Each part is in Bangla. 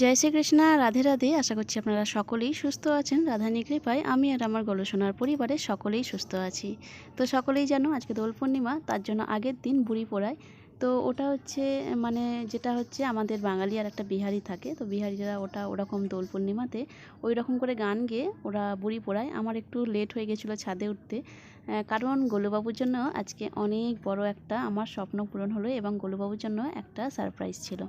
জয় শ্রীকৃষ্ণা, রাধে রাধে। আশা করছি আপনারা সকলেই সুস্থ আছেন। রাধানী কৃপায় আমি আর আমার গলসোনার পরিবারে সকলেই সুস্থ আছি। তো সকলেই জানো, আজকে দোল পূর্ণিমা, তার জন্য আগের দিন বুড়ি পোড়ায়। তো ওটা হচ্ছে মানে যেটা হচ্ছে আমাদের বাঙালি আর একটা বিহারি থাকে। তো বিহারিরা ওটা ওরকম দোল পূর্ণিমাতে ওই রকম করে গান গেয়ে ওরা বুড়ি পোড়ায়। আমার একটু লেট হয়ে গেছিল ছাদে উঠতে। কারণ গোলুবাবুর জন্য আজকে অনেক বড় একটা আমার স্বপ্ন পূরণ হলো এবং গোলুবাবুর জন্য একটা সারপ্রাইজ ছিল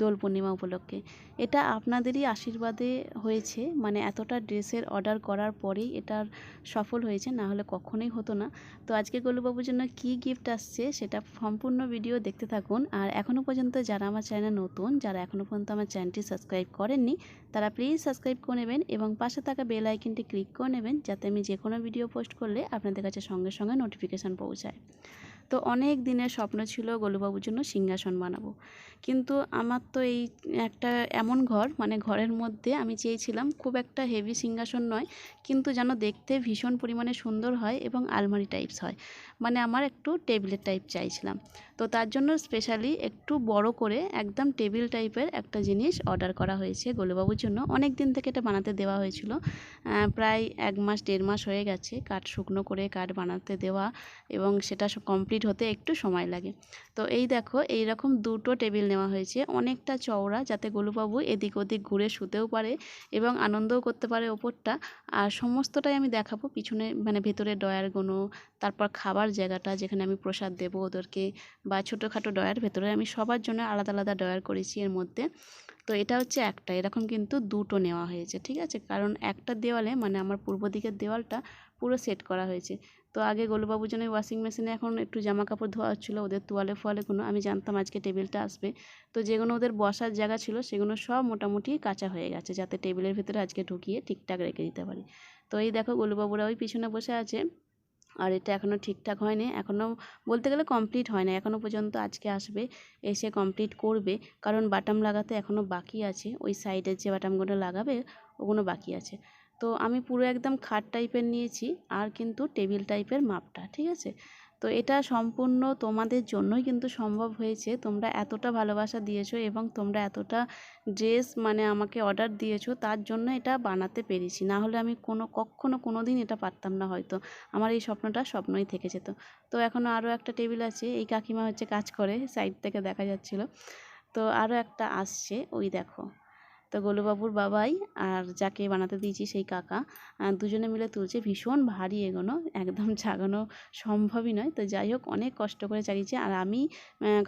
দোল পূর্ণিমা উপলক্ষে। এটা আপনাদেরই আশীর্বাদে হয়েছে মানে এতটা ড্রেসের অর্ডার করার পরেই এটার সফল হয়েছে, না হলে কখনোই হতো না। তো আজকে গোলুবাবুর জন্য কী গিফট আসছে সেটা সম্পূর্ণ ভিডিও দেখতে থাকুন। আর এখনও পর্যন্ত যারা আমার চ্যানেল নতুন, যারা এখনও পর্যন্ত আমার চ্যানেলটি সাবস্ক্রাইব করেননি, তারা প্লিজ সাবস্ক্রাইব করে নেবেন এবং পাশে থাকা বেল আইকনটি ক্লিক করে নেবেন, যাতে আমি যে কোনো ভিডিও পোস্ট করলে আপনাদের কাছে সঙ্গে সঙ্গে নোটিফিকেশান পৌঁছায়। তো অনেক দিনের স্বপ্ন ছিল গোলুবাবুর জন্য সিংহাসন বানাবো। কিন্তু আমার তো এই একটা এমন ঘর মানে ঘরের মধ্যে আমি চেয়েছিলাম খুব একটা হেভি সিংহাসন নয়, কিন্তু যেন দেখতে ভীষণ পরিমাণে সুন্দর হয় এবং আলমারি টাইপস হয়। মানে আমার একটু টেবিলের টাইপ চাইছিলাম। তো তার জন্য স্পেশালি একটু বড় করে একদম টেবিল টাইপের একটা জিনিস অর্ডার করা হয়েছে গোলুবাবুর জন্য। অনেক দিন থেকে এটা বানাতে দেওয়া হয়েছিল। প্রায় এক মাস, দেড় মাস হয়ে গেছে কাঠ শুকনো করে কাঠ বানাতে দেওয়া এবং সেটা কমপ্লিট হতে একটু সময় লাগে। তো এই দেখো এই রকম দুটো টেবিল নেওয়া হয়েছে। অনেকটা চওড়া যাতে গোলুবাবু এদিক ওদিক ঘুরে শুতেও পারে এবং আনন্দও করতে পারে ওপরটা। আর সমস্তটাই আমি দেখাবো পিছনে মানে ভেতরে ডয়ারগুলো তারপর খাবার জায়গাটা যেখানে আমি প্রসাদ দেবো ওদেরকে বা ছোটোখাটো ডয়ার ভেতরে আমি সবার জন্য আলাদা আলাদা ডয়ার করেছি এর মধ্যে। তো এটা হচ্ছে একটা, এরকম কিন্তু দুটো নেওয়া হয়েছে, ঠিক আছে? কারণ একটা দেওয়ালে মানে আমার পূর্ব দিকের দেওয়ালটা পুরো সেট করা হয়েছে। তো আগে গোলুবাবুর জন্য ওয়াশিং মেশিনে এখন একটু জামা কাপড় ধোয়া হচ্ছিল, ওদের তোয়ালে ফোয়ালে কোনো, আমি জানতাম আজকে টেবিলটা আসবে। তো যেগুলো ওদের বসার জায়গা ছিল, সেগুলো সব মোটামুটি কাঁচা হয়ে গেছে, যাতে টেবিলের ভিতরে আজকে ঢুকিয়ে ঠিকঠাক রেখে দিতে পারি। তো এই দেখো গোলুবাবুরা ওই পিছনে বসে আছে। আর এটা এখনও ঠিকঠাক হয়নি। এখনও বলতে গেলে কমপ্লিট হয় না এখনও পর্যন্ত আজকে আসবে, এসে কমপ্লিট করবে। কারণ বাটাম লাগাতে এখনও বাকি আছে। ওই সাইডের যে বাটামগুলো লাগাবে, ওগুলো বাকি আছে। তো আমি পুরো একদম খাট টাইপের নিয়েছি, আর কিন্তু টেবিল টাইপের মাপটা, ঠিক আছে? তো এটা সম্পূর্ণ তোমাদের জন্যই কিন্তু সম্ভব হয়েছে। তোমরা এতটা ভালোবাসা দিয়েছ এবং তোমরা এতটা ড্রেস মানে আমাকে অর্ডার দিয়েছ, তার জন্য এটা বানাতে পেরেছি। না হলে আমি কোনো, কখনো কোনো দিন এটা পারতাম না হয়তো। আমার এই স্বপ্নটা স্বপ্নই থেকে যেত তো এখনও আরও একটা টেবিল আছে, এই কাকিমা হচ্ছে কাজ করে সাইড থেকে দেখা যাচ্ছিল। তো আরও একটা আসছে, ওই দেখো। তো গোলুবাবুর বাবাই আর যাকে বানাতে দিয়েছি সেই কাকা দুজনে মিলে তুলছে ভীষণ ভারী এগোনো, একদম ছাগানো সম্ভবই নয়। তো যাই হোক, অনেক কষ্ট করে চালিয়েছে। আর আমি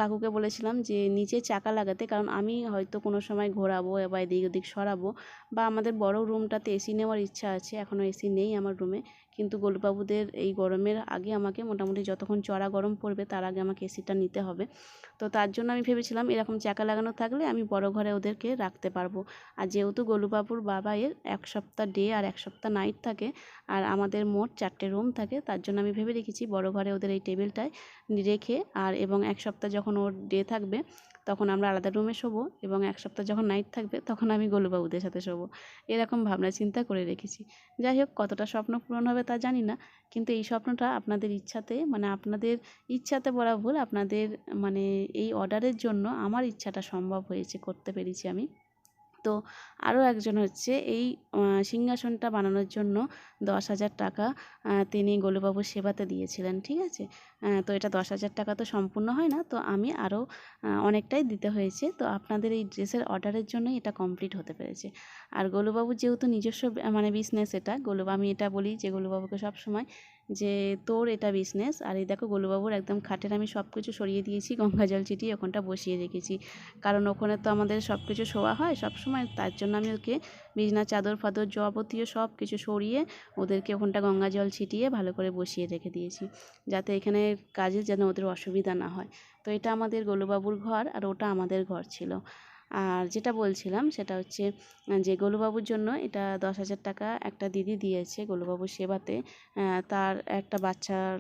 কাকুকে বলেছিলাম যে নিচে চাকা লাগাতে, কারণ আমি হয়তো কোনো সময় ঘোরাবো বা এদিক ওদিক সরাবো বা আমাদের বড় রুমটাতে এসি নেওয়ার ইচ্ছা আছে এখনও এসি নেই আমার রুমে কিন্তু গোলুবাবুদের এই গরমের আগে আমাকে মোটামুটি যতক্ষণ চড়া গরম পড়বে তার আগে আমাকে এসিটা নিতে হবে। তো তার জন্য আমি ভেবেছিলাম এরকম চাকা লাগানো থাকলে আমি বড় ঘরে ওদেরকে রাখতে পারব। আর যেহেতু গোলুবাবুর বাবা এর এক সপ্তাহ ডে আর এক সপ্তাহ নাইট থাকে আর আমাদের মোট চারটে রুম থাকে, তার জন্য আমি ভেবে রেখেছি বড় ঘরে ওদের এই টেবিলটায় রেখে আর এবং এক সপ্তাহ যখন ওর ডে থাকবে তখন আমরা আলাদা রুমে শোবো এবং এক সপ্তাহ যখন নাইট থাকবে তখন আমি গোলুবাবুদের সাথে শোবো। এরকম ভাবনা চিন্তা করে রেখেছি। যাই হোক, কতটা স্বপ্ন পূরণ হবে তা জানি না, কিন্তু এই স্বপ্নটা আপনাদের ইচ্ছাতে মানে আপনাদের ইচ্ছাতে বলা ভুল, আপনাদের মানে এই অর্ডারের জন্য আমার ইচ্ছাটা সম্ভব হয়েছে, করতে পেরেছি আমি। তো আরও একজন হচ্ছে, এই সিংহাসনটা বানানোর জন্য দশ হাজার টাকা তিনি গোলুবাবুর সেবাতে দিয়েছিলেন, ঠিক আছে? তো এটা দশ হাজার টাকা তো সম্পূর্ণ হয় না। তো আমি আরও অনেকটাই দিতে হয়েছে। তো আপনাদের এই ড্রেসের অর্ডারের জন্যই এটা কমপ্লিট হতে পেরেছে। আর গোলুবাবুর যেহেতু নিজস্ব মানে বিজনেস এটা গোলু আমি এটা বলি যে গোলুবাবুকে সবসময় যে তোর এটা বিজনেস আর এই দেখো গোলুবাবুর একদম খাটের আমি সব কিছু সরিয়ে দিয়েছি, গঙ্গা জল চিটিয়ে ওখানটা বসিয়ে রেখেছি। কারণ ওখানে তো আমাদের সব কিছু শোয়া হয় সব সময়, তার জন্য আমি ওকে বিছনা, চাদর, ফাদর যাবতীয় সব কিছু সরিয়ে ওদেরকে ওখানটা গঙ্গা জল ছিটিয়ে ভালো করে বসিয়ে রেখে দিয়েছি, যাতে এখানে কাজে যেন ওদের অসুবিধা না হয়। তো এটা আমাদের গোলুবাবুর ঘর আর ওটা আমাদের ঘর ছিল। আর যেটা বলছিলাম সেটা হচ্ছে, যে গোলুবাবুর জন্য এটা দশ হাজার টাকা একটা দিদি দিয়েছে গোলুবাবুর সেবাতে। তার একটা বাচ্চার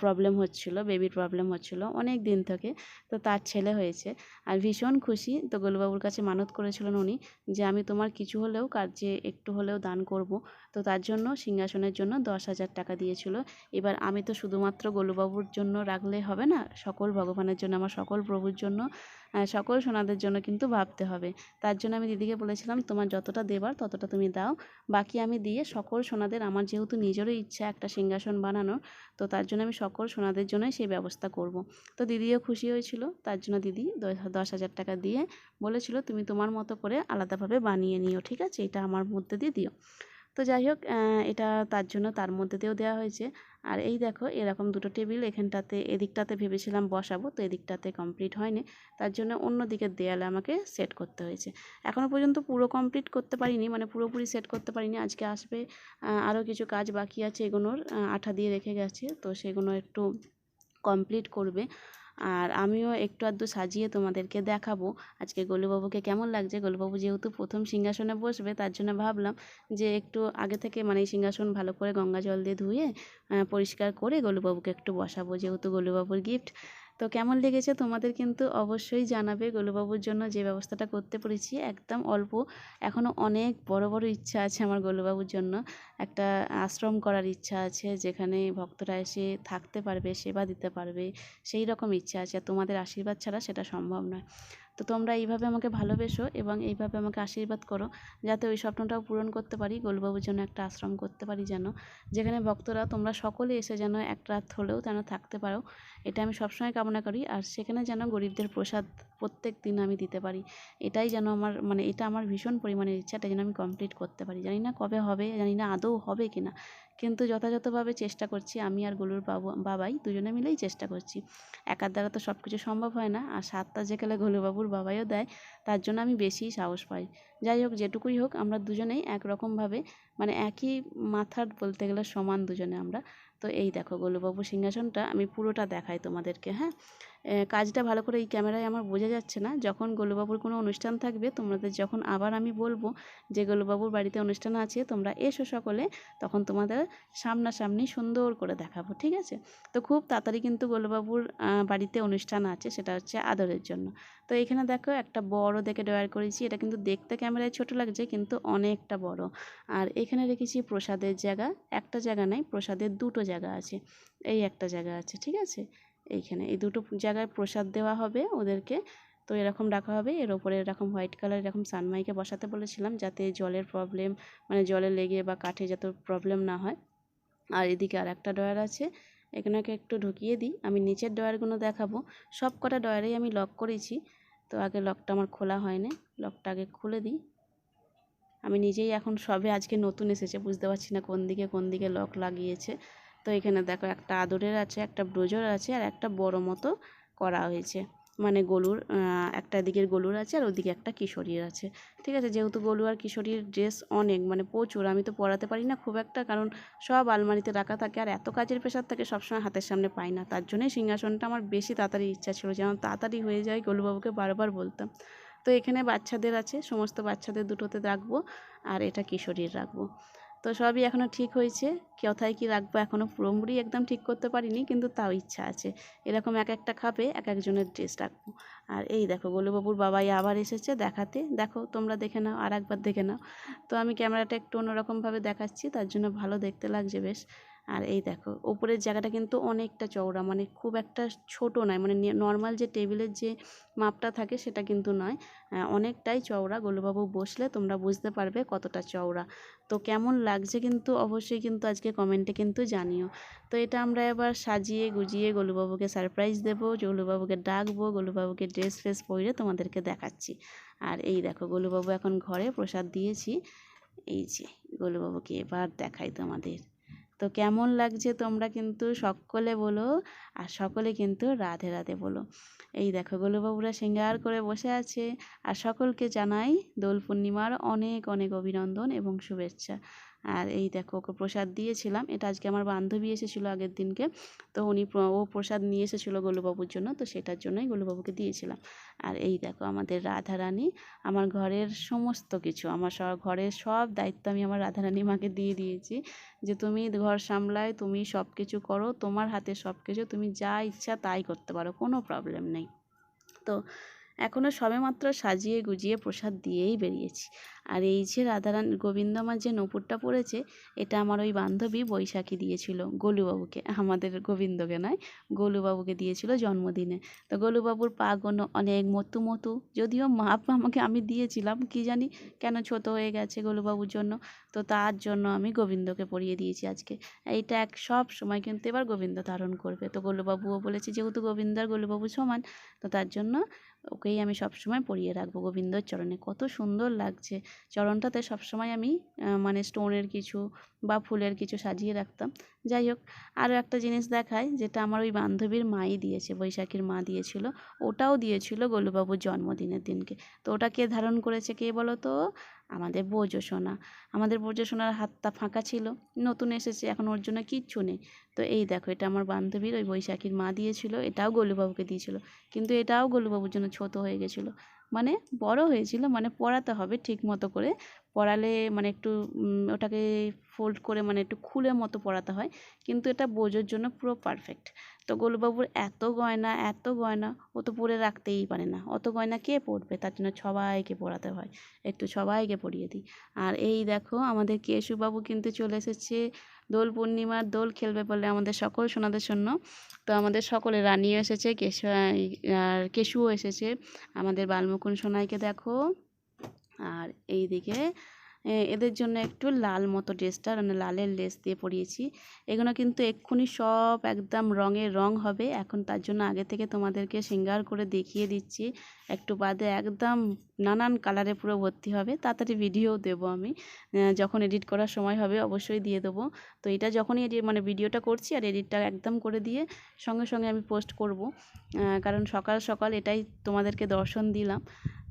প্রবলেম হচ্ছিল বেবির প্রবলেম হচ্ছিল, অনেক দিন থেকে তো তার ছেলে হয়েছে। আর ভীষণ খুশি, তো গোলুবাবুর কাছে মানত করেছিলেন উনি যে আমি তোমার কিছু হলেও কাজে একটু হলেও দান করব। তো তার জন্য সিংহাসনের জন্য দশ হাজার টাকা দিয়েছিল। এবার আমি তো শুধুমাত্র গোলুবাবুর জন্য রাখলে হবে না, সকল ভগবানের জন্য, আমার সকল প্রভুর জন্য সকল সোনাদের জন্য কিন্তু ভাবতে হবে। তার জন্য আমি দিদিকে বলেছিলাম, তোমার যতটা দেবার ততটা তুমি দাও। বাকি আমি দিয়ে সকল সোনাদের, আমার যেহেতু নিজেরও ইচ্ছা একটা সিংহাসন বানানোর তো তার জন্য আমি সকল সোনাদের জন্যই সেই ব্যবস্থা করব। তো দিদিও খুশি হয়েছিল। তার জন্য দিদি দশ- হাজার টাকা দিয়ে বলেছিল, তুমি তোমার মতো করে আলাদাভাবে বানিয়ে নিও, ঠিক আছে? এটা আমার মধ্যে দিয়ে দিও। তো যাই হোক এটা তার জন্য তার মধ্যে দিয়েও দেওয়া হয়েছে। আর এই দেখো, এরকম দুটো টেবিল, এখানটাতে, এদিকটাতে ভেবেছিলাম বসাবো, তো এদিকটাতে কমপ্লিট হয়নি। তার জন্য অন্য দিকের দেয়ালে আমাকে সেট করতে হয়েছে। এখনও পর্যন্ত পুরো কমপ্লিট করতে পারিনি মানে পুরোপুরি সেট করতে পারিনি। আজকে আসবে আরও কিছু কাজ বাকি আছে এগুলোর আঠা দিয়ে রেখে গেছে, তো সেগুলো একটু কমপ্লিট করবে। আর আমিও একটু আধটু সাজিয়ে তোমাদেরকে দেখাবো। আজকে গোলুবাবুকে কেমন লাগছে? গোলুবাবু যেহেতু প্রথম সিংহাসনে বসবে, তার জন্য ভাবলাম যে একটু আগে থেকে মানে সিংহাসন ভালো করে গঙ্গা জল দিয়ে ধুয়ে পরিষ্কার করে গোলুবাবুকে একটু বসাবো, যেহেতু গোলুবাবুর গিফট তো কেমন লেগেছে? তোমাদের কিন্তু অবশ্যই জানাবে। গোলুবাবুর জন্য যে ব্যবস্থাটা করতে পেরেছি, একদম অল্প। এখনও অনেক বড় বড় ইচ্ছা আছে আমার গোলুবাবুর জন্য। একটা আশ্রম করার ইচ্ছা আছে, যেখানে ভক্তরা এসে থাকতে পারবে, সেবা দিতে পারবে সেই রকম ইচ্ছা আছে। আর তোমাদের আশীর্বাদ ছাড়া সেটা সম্ভব নয়। তো তোমরা এইভাবে আমাকে ভালোবেসো এবং এইভাবে আমাকে আশীর্বাদ করো, যাতে ওই স্বপ্নটাও পূরণ করতে পারি, গোলবাবুর জন্য একটা আশ্রম করতে পারি যেন, যেখানে ভক্তরা তোমরা সকলে এসে যেন এক রাত হলেও যেন থাকতে পারো, এটা আমি সবসময় কামনা করি। আর সেখানে যেন গরিবদের প্রসাদ প্রত্যেক দিন আমি দিতে পারি, এটাই যেন আমার মানে এটা আমার ভীষণ পরিমাণের ইচ্ছা, এটা যেন আমি কমপ্লিট করতে পারি। জানি না কবে হবে, জানি না আদৌ হবে কি না কিন্তু যথাযথভাবে চেষ্টা করছি, আমি আর গোলুর বাবু, বাবাই দুজনে মিলেই চেষ্টা করছি। একার দ্বারা তো সব কিছু সম্ভব হয় না, আর সাতটা যেকালে গোলুবাবুর বাবাইও দেয়, তার জন্য আমি বেশি সাহস পাই। যাই হোক, যেটুকুই হোক, আমরা দুজনেই একরকমভাবে মানে একই মাথার বলতে গেলে সমান দুজনে আমরা। তো এই দেখো গোলুবাবু সিংহাসনটা আমি পুরোটা দেখাই তোমাদেরকে হ্যাঁ? কাজটা ভালো করে এই ক্যামেরায় আমার বোঝা যাচ্ছে না। যখন গোলুবাবুর কোনো অনুষ্ঠান থাকবে, তোমাদের যখন আবার আমি বলব যে, গোলুবাবুর বাড়িতে অনুষ্ঠান আছে, তোমরা এসো সকলে, তখন তোমাদের সামনাসামনি সুন্দর করে দেখাবো। ঠিক আছে? তো খুব তাড়াতাড়ি কিন্তু গোলুবাবুর বাড়িতে অনুষ্ঠান আছে, সেটা হচ্ছে আদরের জন্য। তো এখানে দেখো, একটা বড় দেখে ডয়ার করেছি। এটা কিন্তু দেখতে ক্যামেরায় ছোট লাগছে, কিন্তু অনেকটা বড়। আর এখানে রেখেছি প্রসাদের জায়গা। একটা জায়গা নাই, প্রসাদের দুটো জায়গা আছে। এই একটা জায়গা আছে, ঠিক আছে? এইখানে। এই দুটো জায়গায় প্রসাদ দেওয়া হবে ওদেরকে। তো এরকম রাখা হবে। এর ওপরে এরকম হোয়াইট কালার, এরকম সানমাইকে বসাতে বলেছিলাম যাতে জলের প্রবলেম মানে জলে লেগে বা কাঠে যাতে প্রবলেম না হয়। আর এদিকে আর একটা ডয়ার আছে এখানেকে একটু ঢুকিয়ে দিই। আমি নিচের ডয়ারগুলো দেখাবো। সব কটা ডয়ারেই আমি লক করেছি। তো আগে লকটা আমার খোলা হয়নি। লকটা আগে খুলে দিই। আমি নিজেই এখন সবে আজকে নতুন এসেছে। বুঝতে পারছি না কোন দিকে কোন দিকে লক লাগিয়েছে। তো এখানে দেখো একটা আদরের আছে, একটা ব্রোজর আছে আর একটা বড় মতো করা হয়েছে। মানে গলুর একটা দিকের গলুর আছে আর ওদিকে একটা কিশোরীর আছে। ঠিক আছে, যেহেতু গলু আর কিশোরীর ড্রেস অনেক মানে প্রচুর, আমি তো পরাতে পারি না খুব একটা কারণ সব আলমারিতে রাখা থাকে আর এত কাজের প্রেশার থাকে সবসময় হাতের সামনে পাই না। তার জন্যই সিংহাসনটা আমার বেশি তাড়াতাড়ি ইচ্ছা ছিল যেন তাড়াতাড়ি হয়ে যায় গলুবাবুকে বারবার বলতাম। তো এখানে বাচ্চাদের আছে, সমস্ত বাচ্চাদের দুটোতে রাখব আর এটা কিশোরীর রাখব। তো সবই এখনও ঠিক হয়েছে। কোথায় কি রাখব এখনও পুরোপুরি একদম ঠিক করতে পারিনি, কিন্তু তাও ইচ্ছা আছে। এরকম এক একটা খাবে, এক একজনের ড্রেস রাখব। আর এই দেখো, গোলুবাবুর বাবাই আবার এসেছে দেখাতে। দেখো, তোমরা দেখে নাও, আর একবার দেখে নাও। তো আমি ক্যামেরাটা একটু অন্যরকমভাবে দেখাচ্ছি, তার জন্য ভালো দেখতে লাগছে বেশ। আর এই দেখো ওপরের জায়গাটা কিন্তু অনেকটা চওড়া মানে খুব একটা ছোট নয় মানে নর্মাল যে টেবিলের যে মাপটা থাকে সেটা কিন্তু নয়। অনেকটাই চওড়া। গোলুবাবু বসলে তোমরা বুঝতে পারবে কতটা চওড়া। তো কেমন লাগছে কিন্তু অবশ্যই কিন্তু আজকে কমেন্টে কিন্তু জানিও। তো এটা আমরা এবার সাজিয়ে গুজিয়ে গোলুবাবুকে সারপ্রাইজ দেবো, গোলুবাবুকে ডাকবো, গোলুবাবুকে ড্রেস ফ্রেস পরে তোমাদেরকে দেখাচ্ছি। আর এই দেখো, গোলুবাবু এখন ঘরে প্রসাদ দিয়েছি। এই যে, গোলুবাবুকে এবার দেখাই তোমাদের। তো কেমন লাগছে তোমরা কিন্তু সকলে বলো আর সকলে কিন্তু রাধে রাধে বলো। এই দেখো গোলুবাবুরা সিঙ্গার করে বসে আছে আর সকলকে জানাই দোল পূর্ণিমার অনেক অনেক অভিনন্দন এবং শুভেচ্ছা। আর এই দেখো ওকে প্রসাদ দিয়েছিলাম। এটা আজকে আমার বান্ধবী এসেছিল আগের দিনকে। তো উনি ও প্রসাদ নিয়ে এসেছিল গোলুবাবুর জন্য। তো সেটার জন্যই গোলুবাবুকে দিয়েছিলাম। আর এই দেখো আমাদের রাধারানী, আমার ঘরের সমস্ত কিছু, আমার সব, ঘরের সব দায়িত্ব আমি আমার রাধারানী মাকে দিয়ে দিয়েছি। যে তুমি ঘর সামলায়, তুমি সব কিছু করো, তোমার হাতে সব কিছু তুমি যা ইচ্ছা তাই করতে পারো, কোনো প্রবলেম নেই। তো এখনও সবেমাত্র সাজিয়ে গুজিয়ে প্রসাদ দিয়েই বেরিয়েছি। আর এই যে রাধারান গোবিন্দ আমার যে নপুরটা পড়েছে, এটা আমার ওই বান্ধবী বৈশাখী দিয়েছিল, গোলুবাবুকে। আমাদের গোবিন্দকে নয়, গোলুবাবুকে দিয়েছিল জন্মদিনে। তো গোলুবাবুর পাগুলো অনেক মতু মতু, যদিও মাপ আমাকে আমি দিয়েছিলাম, কি জানি কেন ছোট হয়ে গেছে গোলুবাবুর জন্য। তো তার জন্য আমি গোবিন্দকে পরিয়ে দিয়েছি আজকে। এইটা এক সব সময় কিন্তু এবার গোবিন্দ ধারণ করবে। তো গোলুবাবুও বলেছে, যেহেতু গোবিন্দ আর গোলুবাবু সমান, তো তার জন্য ওকেই আমি সবসময় পরিয়ে রাখব গোবিন্দর চরণে। কত সুন্দর লাগছে। চরণটাতে সবসময় আমি মানে স্টোনের কিছু বা ফুলের কিছু সাজিয়ে রাখতাম। যাই হোক আরও একটা জিনিস দেখায় যেটা আমার ওই বান্ধবীর মাই দিয়েছে, বৈশাখীর মা দিয়েছিল। ওটাও দিয়েছিল গোলুবাবুর জন্মদিনের দিনকে। তো ওটা কে ধারণ করেছে কে বলো তো আমাদের সোনা। আমাদের সোনার হাতটা ফাঁকা ছিল, নতুন এসেছে, এখন ওর জন্য কিচ্ছু নেই। তো এই দেখো, এটা আমার বান্ধবীর ওই বৈশাখীর মা দিয়েছিল, এটাও গোলুবাবুকে দিয়েছিল। কিন্তু এটাও গোলুবাবুর জন্য ছোট হয়ে গেছিল। মানে বড় হয়েছিল মানে পড়াতে হবে ঠিক মতো করে পড়ালে মানে একটু ওটাকে ফোল্ড করে মানে একটু খুলে মতো পড়াতে হয়। কিন্তু এটা বোঝোর জন্য পুরো পারফেক্ট তো গোলুবাবুর এত গয়না এত গয়না, ও তো পরে রাখতেই পারে না। অত গয়না কে পরবে তার জন্য সবাইকে পড়াতে হয়। একটু সবাইকে পরিয়ে দিই। আর এই দেখো, আমাদের কেশুবাবু কিন্তু চলে এসেছে দোল পূর্ণিমার দোল খেলবে বলে আমাদের সকল সোনাদের জন্য। তো আমাদের সকলে, রানীও এসেছে, কেশু আর কেশুও এসেছে। আমাদের বালমুকুন সোনাইকে দেখো। আর এইদিকে এ, এদের জন্য একটু লাল মতো ড্রেসটা মানে লালের লেস দিয়ে পরিয়েছি। এগুলো কিন্তু এক্ষুনি সব একদম রঙের রং হবে। এখন তার জন্য আগে থেকে তোমাদেরকে সিঙ্গার করে দেখিয়ে দিচ্ছি। একটু বাদে একদম নানান কালারে পুরো ভর্তি হবে। তাড়াতাড়ি ভিডিও দেবো আমি। যখন এডিট করার সময় হবে অবশ্যই দিয়ে দেবো। তো এটা যখনই মানে ভিডিওটা করছি আর এডিটটা একদম করে দিয়ে সঙ্গে সঙ্গে আমি পোস্ট করব। কারণ সকাল সকাল এটাই তোমাদেরকে দর্শন দিলাম।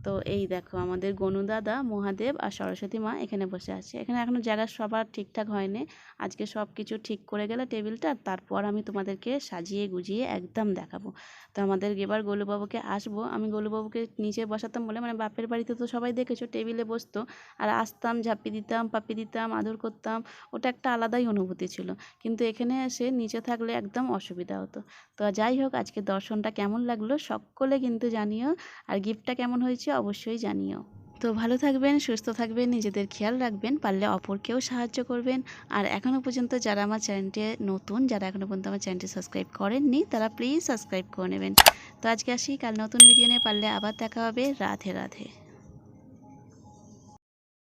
তো এই দেখো আমাদের গনু দাদা, মহাদেব আর সরস্বতী মা এখানে বসে আছে। এখানে এখনও জায়গা সবার ঠিকঠাক হয়নি। আজকে সব কিছু ঠিক করে গেলে টেবিলটা, তারপর আমি তোমাদেরকে সাজিয়ে গুজিয়ে একদম দেখাবো। তো আমাদের এবার গোলুবাবুকে আসব। আমি গোলুবাবুকে নিচে বসাতাম বলে মানে বাপের বাড়িতে তো সবাই দেখেছ, টেবিলে বসতো। আর আসতাম, ঝাঁপি দিতাম, পাপি দিতাম, আদর করতাম। ওটা একটা আলাদাই অনুভূতি ছিল। কিন্তু এখানে এসে নিচে থাকলে একদম অসুবিধা হতো। তো যাই হোক, আজকে দর্শনটা কেমন লাগল সকলে কিন্তু জানিও। আর গিফটটা কেমন হয়েছে অবশ্যই জানিও। তো ভালো থাকবেন, সুস্থ থাকবেন, নিজেদের খেয়াল রাখবেন, পারলে অপরকেও সাহায্য করবেন। আর এখনও পর্যন্ত যারা আমার চ্যানেলটি নতুন, যারা এখনও পর্যন্ত আমার চ্যানেলটি সাবস্ক্রাইব করেননি, তারা প্লিজ সাবস্ক্রাইব করে নেবেন। তো আজকে আসি, কাল নতুন ভিডিও নিয়ে, পারলে আবার দেখা হবে। রাধে রাধে।